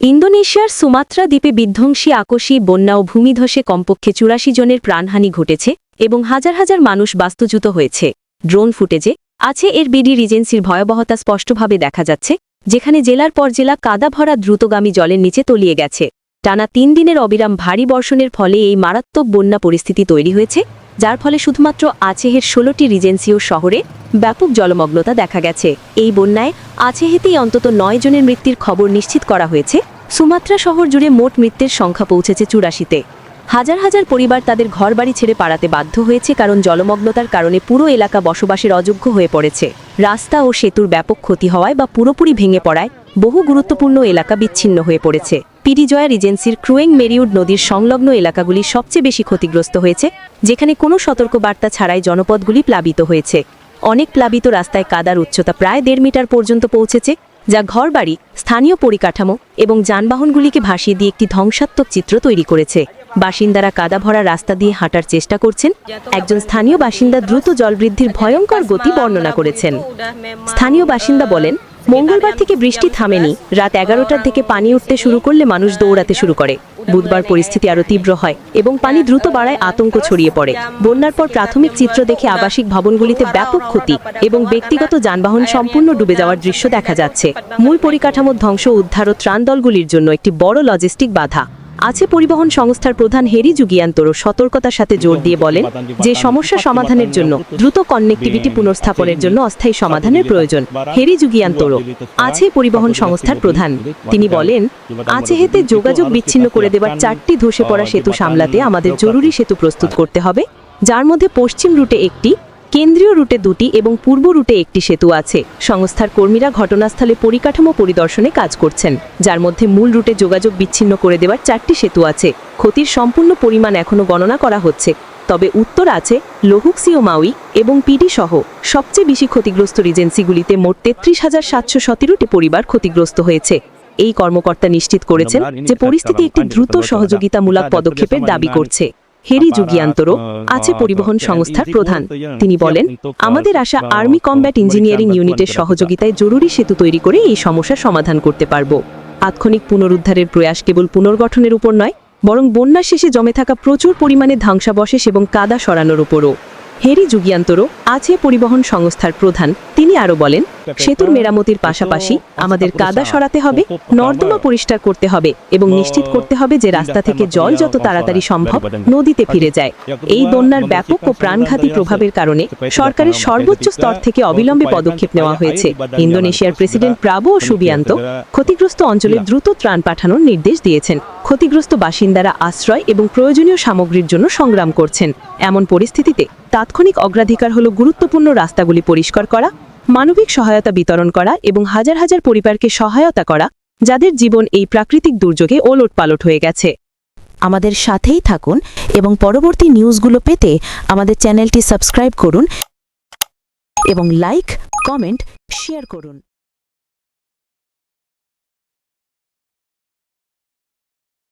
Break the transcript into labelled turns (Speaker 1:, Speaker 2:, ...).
Speaker 1: ইন্দোনেশিয়ার সুমাত্রা দ্বীপে বিধ্বংসী আকস্মী বন্যা ও ভূমিধসে কমপক্ষে চুরাশি জনের প্রাণহানি ঘটেছে এবং হাজার হাজার মানুষ বাস্তুচ্যুত হয়েছে। ড্রোন ফুটেজে আছে এর বিডি রিজেন্সির ভয়াবহতা স্পষ্টভাবে দেখা যাচ্ছে, যেখানে জেলার পর জেলা কাদা ভরা দ্রুতগামী জলের নিচে তলিয়ে গেছে। টানা তিন দিনের অবিরাম ভারী বর্ষণের ফলে এই মারাত্মক বন্যা পরিস্থিতি তৈরি হয়েছে যার ফলে শুধুমাত্র আছেহের ষোলোটি রিজেন্সিও শহরে ব্যাপক জলমগ্নতা দেখা গেছে। এই বন্যায় আছেহেতেই অন্তত নয় জনের মৃত্যুর খবর নিশ্চিত করা হয়েছে। সুমাত্রা শহর জুড়ে মোট মৃত্যুর সংখ্যা পৌঁছেছে চুরাশিতে। হাজার হাজার পরিবার তাদের ঘরবাড়ি ছেড়ে পাড়াতে বাধ্য হয়েছে কারণ জলমগ্নতার কারণে পুরো এলাকা বসবাসের অযোগ্য হয়ে পড়েছে। রাস্তা ও সেতুর ব্যাপক ক্ষতি হওয়ায় বা পুরোপুরি ভেঙে পড়ায় বহু গুরুত্বপূর্ণ এলাকা বিচ্ছিন্ন হয়ে পড়েছে। পিরিজয়া রিজেন্সির ক্রুয়েং মেরিউড নদীর সংলগ্ন এলাকাগুলি সবচেয়ে বেশি ক্ষতিগ্রস্ত হয়েছে, যেখানে কোনো সতর্কবার্তা ছাড়াই জনপদগুলি প্লাবিত হয়েছে। অনেক প্লাবিত রাস্তায় কাদার উচ্চতা প্রায় দেড় মিটার পর্যন্ত পৌঁছেছে, যা ঘরবাড়ি, স্থানীয় পরিকাঠামো এবং যানবাহনগুলিকে ভাসিয়ে দিয়ে একটি ধ্বংসাত্মক চিত্র তৈরি করেছে। বাসিন্দারা কাদা ভরা রাস্তা দিয়ে হাঁটার চেষ্টা করছেন। একজন স্থানীয় বাসিন্দা দ্রুত জলবৃদ্ধির ভয়ঙ্কর গতি বর্ণনা করেছেন। স্থানীয় বাসিন্দা বলেন মঙ্গলবার থেকে বৃষ্টি থামেনি। রাত এগারোটার থেকে পানি উঠতে শুরু করলে মানুষ দৌড়াতে শুরু করে। বুধবার পরিস্থিতি আরও তীব্র হয় এবং পানি দ্রুত বাড়ায় আতঙ্ক ছড়িয়ে পড়ে। বন্যার পর প্রাথমিক চিত্র দেখে আবাসিক ভবনগুলিতে ব্যাপক ক্ষতি এবং ব্যক্তিগত যানবাহন সম্পূর্ণ ডুবে যাওয়ার দৃশ্য দেখা যাচ্ছে। মূল পরিকাঠামোর ধ্বংস উদ্ধার ও ত্রাণ দলগুলির জন্য একটি বড় লজিস্টিক বাধা। আছে পরিবহন সংস্থার প্রধান হেরি যুগিয়ান্তরও সতর্কতার সাথে জোর দিয়ে বলেন যে সমস্যা সমাধানের জন্য দ্রুত কনেক্টিভিটি পুনর্স্থাপনের জন্য অস্থায়ী সমাধানের প্রয়োজন। হেরি যুগিয়ান্তরও আছে পরিবহন সংস্থার প্রধান। তিনি বলেন আচেহেতে যোগাযোগ বিচ্ছিন্ন করে দেবার চারটি ধসে পড়া সেতু সামলাতে আমাদের জরুরি সেতু প্রস্তুত করতে হবে, যার মধ্যে পশ্চিম রুটে একটি কেন্দ্রীয় রুটে দুটি এবং পূর্ব রুটে একটি সেতু আছে। সংস্থার কর্মীরা ঘটনাস্থলে পরিকাঠামো পরিদর্শনে কাজ করছেন যার মধ্যে মূল রুটে যোগাযোগ বিচ্ছিন্ন করে দেওয়ার চারটি সেতু আছে। ক্ষতির সম্পূর্ণ পরিমাণ এখনও গণনা করা হচ্ছে। তবে উত্তর আছে লহুকসিও মাউই এবং পিডি সহ সবচেয়ে বেশি ক্ষতিগ্রস্ত রিজেন্সিগুলিতে মোট তেত্রিশ হাজার সাতশো সতেরোটি পরিবার ক্ষতিগ্রস্ত হয়েছে। এই কর্মকর্তা নিশ্চিত করেছেন যে পরিস্থিতি একটি দ্রুত সহযোগিতামূলক পদক্ষেপের দাবি করছে। হেরি যুগিয়ান্তরও আছে পরিবহন সংস্থার প্রধান। তিনি বলেন আমাদের আশা আর্মি কমব্যাট ইঞ্জিনিয়ারিং ইউনিটের সহযোগিতায় জরুরি সেতু তৈরি করে এই সমস্যা সমাধান করতে পারব। তাৎক্ষণিক পুনরুদ্ধারের প্রয়াস কেবল পুনর্গঠনের উপর নয় বরং বন্যা শেষে জমে থাকা প্রচুর পরিমাণে ধ্বংসাবশেষ এবং কাদা সরানোর উপরও। হেরি যুগিয়ান্তরও আছে পরিবহন সংস্থার প্রধান তিনি আরও বলেন সেতুর মেরামতির পাশাপাশি আমাদের কাদা সরাতে হবে নর্দমা পরিষ্কার করতে হবে এবং নিশ্চিত করতে হবে যে রাস্তা থেকে জল যত তাড়াতাড়ি সম্ভব নদীতে ফিরে যায়। এই বন্যার ব্যাপক ও প্রাণঘাতী প্রভাবের কারণে সরকারের সর্বোচ্চ স্তর থেকে অবিলম্বে পদক্ষেপ নেওয়া হয়েছে। ইন্দোনেশিয়ার প্রেসিডেন্ট প্রাবো ও সুবিয়ান্ত ক্ষতিগ্রস্ত অঞ্চলে দ্রুত ত্রাণ পাঠানোর নির্দেশ দিয়েছেন। ক্ষতিগ্রস্ত বাসিন্দারা আশ্রয় এবং প্রয়োজনীয় সামগ্রীর জন্য সংগ্রাম করছেন। এমন পরিস্থিতিতে তাৎক্ষণিক অগ্রাধিকার হল গুরুত্বপূর্ণ রাস্তাগুলি পরিষ্কার করা মানবিক সহায়তা বিতরণ করা এবং হাজার হাজার পরিবারকে সহায়তা করা, যাদের জীবন এই প্রাকৃতিক দুর্যোগে ওলট পালট হয়ে গেছে।
Speaker 2: আমাদের সাথেই থাকুন এবং পরবর্তী নিউজগুলো পেতে আমাদের চ্যানেলটি সাবস্ক্রাইব করুন এবং লাইক, কমেন্ট, শেয়ার করুন।